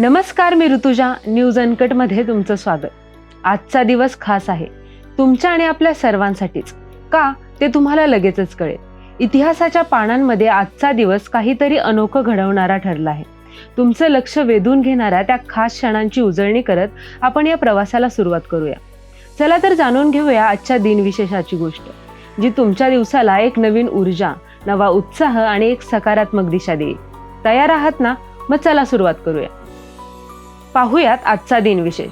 नमस्कार मी ऋतुजा. न्यूज अनकटमध्ये तुमचं स्वागत. आजचा दिवस खास आहे. तुमच्या आणि आपल्या सर्वांसाठीच. का? ते तुम्हाला लगेचच कळेल. इतिहासाच्या पानांमध्ये आजचा दिवस काहीतरी अनोखं घडवणारा ठरला आहे. तुमचं लक्ष वेधून घेणाऱ्या त्या खास क्षणांची उजळणी करत आपण या प्रवासाला सुरुवात करूया. चला तर जाणून घेऊया आजच्या दिनविशेषाची गोष्ट जी तुमच्या दिवसाला एक नवीन ऊर्जा नवा उत्साह आणि एक सकारात्मक दिशा देईल. तयार आहात ना? मग चला सुरुवात करूया. पाहुयात आजचा दिनविशेष.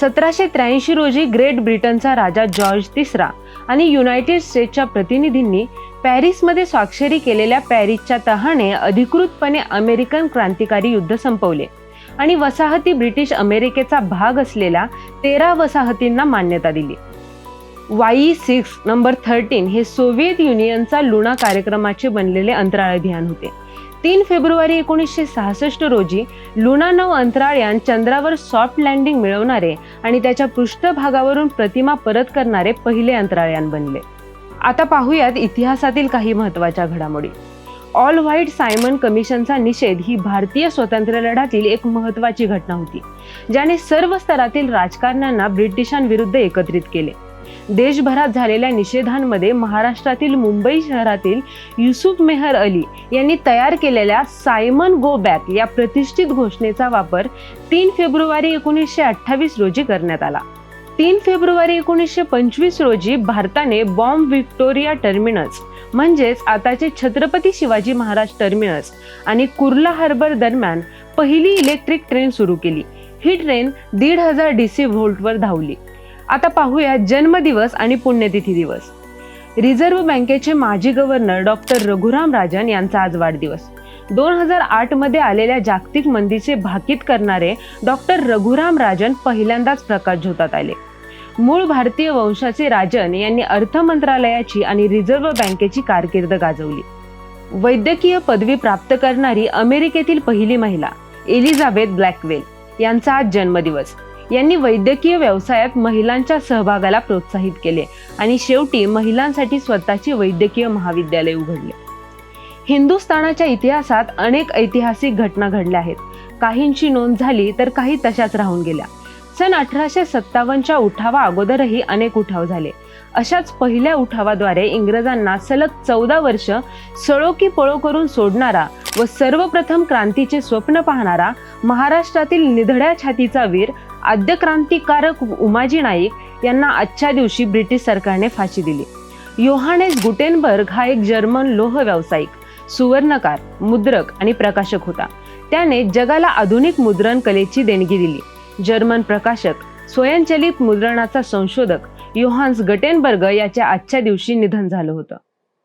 सतराशे त्र्याऐंशी रोजी ग्रेट ब्रिटनचा राजा जॉर्ज तिसरा आणि युनायटेड स्टेट्सच्या प्रतिनिधींनी पॅरिसमध्ये स्वाक्षरी केलेल्या पॅरिसच्या तहाने अधिकृतपणे अमेरिकन क्रांतिकारी युद्ध संपवले आणि वसाहती ब्रिटिश अमेरिकेचा भाग असलेल्या तेरा वसाहतींना मान्यता दिली. वाई सिक्स नंबर थर्टीन हे सोव्हिएत युनियनचा लुणा कार्यक्रमाचे बनलेले अंतराळ अभियान होते. तीन फेब्रुवारी एकोणीसशे सहासष्ट रोजी लुना नऊ अंतराळयान चंद्रावर सॉफ्ट लँडिंग मिळवणारे आणि त्याच्या पृष्ठभागावरून प्रतिमा परत करणारे पहिले अंतराळयान बनले. आता पाहूयात इतिहासातील काही महत्त्वाच्या घडामोडी. ऑल व्हाईट सायमन कमिशनचा निषेध ही भारतीय स्वातंत्र्य लढ्यातील एक महत्त्वाची घटना होती ज्याने सर्व स्तरातील राजकारण्यांना ब्रिटिशांविरुद्ध एकत्रित केले. देशभरात झालेल्या निषेधांमध्ये महाराष्ट्रातील मुंबई शहरातील युसुफ मेहर अली यांनी तयार केलेल्या सायमन गो बॅक या प्रतिष्ठित घोषणेचा वापर तीन फेब्रुवारी एकोणीसशे अठ्ठावीस रोजी करण्यात आला. तीन फेब्रुवारी एकोणीसशे पंचवीस रोजी भारताने बॉम्ब व्हिक्टोरिया टर्मिनस म्हणजेच आताचे छत्रपती शिवाजी महाराज टर्मिनस आणि कुर्ला हार्बर दरम्यान पहिली इलेक्ट्रिक ट्रेन सुरू केली. ही ट्रेन दीड हजार डी सी व्होल्टवर धावली. आता पाहूया जन्मदिवस आणि पुण्यतिथी दिवस. रिझर्व्ह बँकेचे माजी गव्हर्नर डॉक्टर रघुराम राजन यांचा आज वाढदिवस. दोन हजार आठमध्ये आलेल्या जागतिक मंदीचे भाकीत करणारे डॉक्टर रघुराम राजन पहिल्यांदाच प्रकाश झोतात आले. मूळ भारतीय वंशाचे राजन यांनी अर्थ मंत्रालयाची आणि रिझर्व्ह बँकेची कारकीर्द गाजवली. वैद्यकीय पदवी प्राप्त करणारी अमेरिकेतील पहिली महिला एलिझाबेथ ब्लॅकवेल यांचा आज जन्मदिवस. यांनी वैद्यकीय व्यवसायात महिलांच्या सहभागाला प्रोत्साहित केले आणि शेवटी महिलांसाठी स्वतःची वैद्यकीय महाविद्यालय उघडले. हिंदुस्थानाच्या इतिहासात अनेक ऐतिहासिक घटना घडल्या आहेत. काहींची नोंद झाली तर काही तशाच राहून गेल्या. सन अठराशे सत्तावन्नच्या उठावा अगोदरही अनेक उठाव झाले. अशाच पहिल्या उठावाद्वारे इंग्रजांना सलग चौदा वर्ष सळो की पळो करून सोडणारा व सर्वप्रथम क्रांतीचे स्वप्न पाहणारा महाराष्ट्रातील निधड्या छातीचा वीर आद्य क्रांतिकारक उमाजी नाईक यांना आजच्या दिवशी ब्रिटिश सरकारने फाशी दिली. योहानेस गुटेनबर्ग हा एक जर्मन लोह व्यावसायिक सुवर्णकार मुद्रक आणि प्रकाशक होता. त्याने जगाला आधुनिक मुद्रण कलेची देणगी दिली. जर्मन प्रकाशक स्वयंचलित मुद्रणाचा संशोधक योहान्स गटेनबर्ग याच्या आजच्या दिवशी निधन झालं होतं.